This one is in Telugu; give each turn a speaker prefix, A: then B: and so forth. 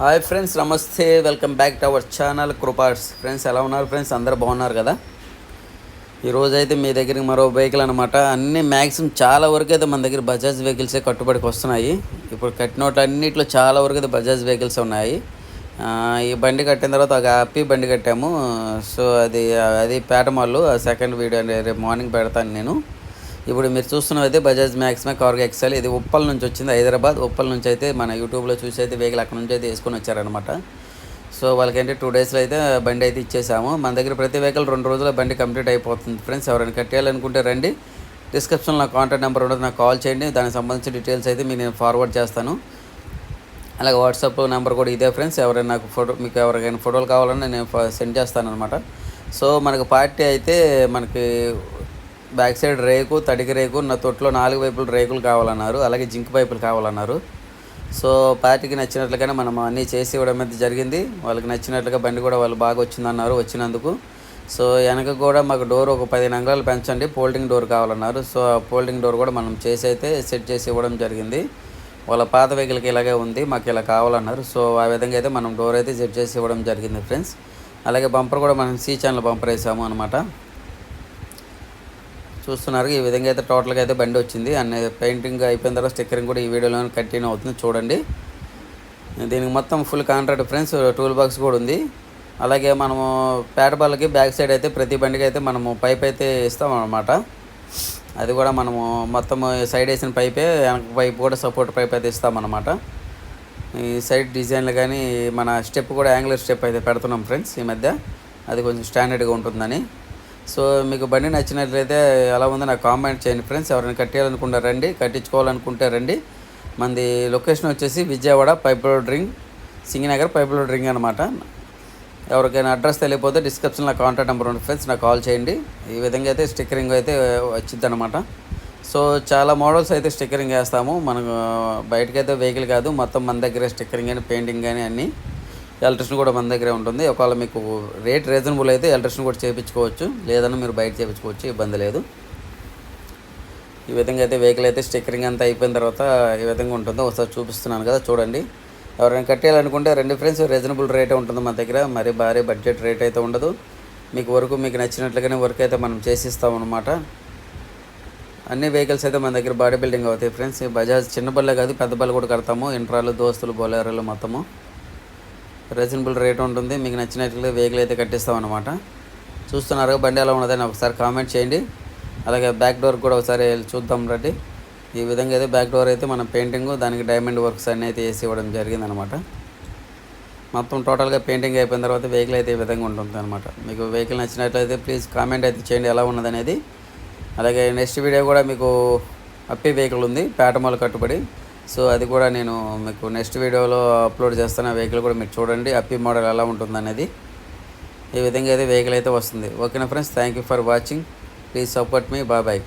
A: Hi friends namaste. Welcome back to our channel కృపార్ట్స్ friends ఎలా ఉన్నారు ఫ్రెండ్స్? అందరు బాగున్నారు కదా? ఈరోజు అయితే మీ దగ్గరికి మరో వెహికల్ అనమాట అన్ని మ్యాక్సిమం చాలా వరకు అయితే మన దగ్గర బజాజ్ వెహికల్సే కట్టుబడికి వస్తున్నాయి. ఇప్పుడు కట్టినోట్లు అన్నింటిలో చాలా వరకు అయితే బజాజ్ వెహికల్స్ ఉన్నాయి. ఈ బండి కట్టిన తర్వాత ఒక హ్యాపీ బండి కట్టాము. సో అది అది పేటమాల్లో సెకండ్ వీడియో రేపు మార్నింగ్ పెడతాను నేను. ఇప్పుడు మీరు చూస్తున్నదైతే బజాజ్ మ్యాక్సిమం కార్గో ఎక్సెల్ ఇది ఉప్పల్ నుంచి వచ్చింది హైదరాబాద్. ఉప్పల్ నుంచి అయితే మన యూట్యూబ్లో చూసి అయితే వెహికల్ అక్కడ నుంచి అయితే వేసుకొని వచ్చారనమాట సో వాళ్ళకంటే టూ డేస్లో అయితే బండి అయితే ఇచ్చేసాము. మన దగ్గర ప్రతి వెహికల్ రెండు రోజుల బండి కంప్లీట్ అయిపోతుంది ఫ్రెండ్స్. ఎవరైనా కట్టేయాలనుకుంటే రండి. డిస్క్రిప్షన్లో నా కాంటాక్ట్ నెంబర్ ఉండదు నాకు కాల్ చేయండి. దానికి సంబంధించిన డీటెయిల్స్ అయితే మీకు నేను ఫార్వర్డ్ చేస్తాను. అలాగే వాట్సాప్ నెంబర్ కూడా ఇదే ఫ్రెండ్స్. ఎవరైనా నాకు ఫోటో మీకు ఎవరికైనా ఫోటోలు కావాలన్నా నేను సెండ్ చేస్తాను అనమాట సో మనకు పార్టీ అయితే మనకి బ్యాక్ సైడ్ రేకు తడికి రేకు నా తొట్లో నాలుగు వైపులు రేకులు కావాలన్నారు. అలాగే జింక్ పైపులు కావాలన్నారు. సో పార్టీకి నచ్చినట్లుగానే మనం అన్నీ చేసి ఇవ్వడం అయితే జరిగింది. వాళ్ళకి నచ్చినట్లుగా బండి కూడా వాళ్ళు బాగా వచ్చిందన్నారు వచ్చినందుకు. సో వెనక కూడా మాకు డోర్ ఒక పదిహేను అంగళాలు పెంచండి. ఫోల్డింగ్ డోర్ కావాలన్నారు. సో ఆ ఫోల్డింగ్ డోర్ కూడా మనం చేసి అయితే సెట్ చేసి ఇవ్వడం జరిగింది. వాళ్ళ పాత వెహికల్కి ఇలాగే ఉంది మాకు ఇలా కావాలన్నారు. సో ఆ విధంగా అయితే మనం డోర్ అయితే సెట్ చేసి ఇవ్వడం జరిగింది ఫ్రెండ్స్. అలాగే బంపర్ కూడా మనం సీ ఛానల్ బంపర్ వేసాము అనమాట చూస్తున్నారు. ఈ విధంగా అయితే టోటల్గా అయితే బండి వచ్చింది. అన్ని పెయింటింగ్ అయిపోయిన తర్వాత స్టిక్కరింగ్ కూడా ఈ వీడియోలో కంటిన్యూ అవుతుంది. చూడండి. దీనికి మొత్తం full contract friends tool box కూడా ఉంది. అలాగే మనము పేట బాల్కి బ్యాక్ సైడ్ అయితే ప్రతి బండికి అయితే మనము పైప్ అయితే ఇస్తాం అనమాట అది కూడా మనము మొత్తం సైడ్ వేసిన పైపే వెనక పైప్ కూడా సపోర్ట్ పైప్ అయితే ఇస్తామన్నమాట ఈ సైడ్ డిజైన్లు కానీ మన స్టెప్ కూడా యాంగులర్ స్టెప్ అయితే పెడుతున్నాం ఫ్రెండ్స్ ఈ మధ్య. అది కొంచెం స్టాండర్డ్గా ఉంటుందని. సో మీకు బండి నచ్చినట్లయితే ఎలా ఉందో నాకు కామెంట్ చేయండి ఫ్రెండ్స్. ఎవరైనా కట్టేయాలనుకుంటే రండి కట్టించుకోవాలనుకుంటే రండి. మనది లొకేషన్ వచ్చేసి Vijayawada pipe road ring Singhnagar pipe road ring అనమాట ఎవరికైనా అడ్రస్ తెలియకపోతే డిస్క్రిప్షన్లో కాంటాక్ట్ నెంబర్ ఉంది ఫ్రెండ్స్ నాకు కాల్ చేయండి. ఈ విధంగా అయితే స్టిక్కరింగ్ అయితే వచ్చింది అనమాట సో చాలా మోడల్స్ అయితే స్టిక్కరింగ్ వేస్తాము మనకు బయటకైతే వెహికల్ కాదు మొత్తం మన దగ్గర స్టిక్కరింగ్ కానీ పెయింటింగ్ కానీ అన్నీ. ఎలక్ట్రిషన్ కూడా మన దగ్గరే ఉంటుంది. ఒకవేళ మీకు రేట్ రీజనబుల్ అయితే ఎలక్ట్రిషన్ కూడా చేయించుకోవచ్చు. లేదన్నా మీరు బయట చేయించుకోవచ్చు ఇబ్బంది లేదు. ఈ విధంగా అయితే వెహికల్ అయితే స్టిక్కరింగ్ అంతా అయిపోయిన తర్వాత ఈ విధంగా ఉంటుందో ఒకసారి చూపిస్తున్నాను కదా చూడండి. ఎవరైనా కట్టేయాలనుకుంటే రెండు ఫ్రెండ్స్ రీజనబుల్ రేటే ఉంటుంది మన దగ్గర. మరి భారీ బడ్జెట్ రేట్ అయితే ఉండదు. మీకు వరకు మీకు నచ్చినట్లుగానే వర్క్ అయితే మనం చేసిస్తామన్నమాట అన్ని వెహికల్స్ అయితే మన దగ్గర బాడీ బిల్డింగ్ అవుతాయి ఫ్రెండ్స్. బజాజ్ చిన్న బల్లే కాదు పెద్ద బల్ల కూడా కడతాము. ఇంట్రాలు దోస్తులు బొలేరోలు మొత్తము. రీజనబుల్ రేట్ ఉంటుంది. మీకు నచ్చినట్లు వెహికల్ అయితే కట్టిస్తాం అనమాట చూస్తున్నారు బండి ఎలా ఉన్నదని ఒకసారి కామెంట్ చేయండి. అలాగే బ్యాక్ డోర్ కూడా ఒకసారి చూద్దాం రండి. ఈ విధంగా అయితే బ్యాక్ డోర్ అయితే మన పెయింటింగ్ దానికి డైమండ్ వర్క్స్ అన్నీ అయితే వేసి ఇవ్వడం జరిగిందనమాట మొత్తం టోటల్గా పెయింటింగ్ అయిపోయిన తర్వాత వెహికల్ అయితే ఈ విధంగా ఉంటుంది అనమాట మీకు వెహికల్ నచ్చినట్లయితే ప్లీజ్ కామెంట్ అయితే చేయండి ఎలా ఉన్నదనేది అలాగే నెక్స్ట్ వీడియో కూడా మీకు అప్పి వెహికల్ ఉంది పేటమాల కట్టుబడి. సో అది కూడా నేను మీకు నెక్స్ట్ వీడియోలో అప్లోడ్ చేస్తాను. వెహికల్ కూడా మీరు చూడండి. అప్పీ మోడల్ ఎలా ఉంటుందనేది ఈ విధంగా అయితే వెహికల్ అయితే వస్తుంది. ఓకేనా friends thank you for watching please support మీ బాబాయ్ బాయ్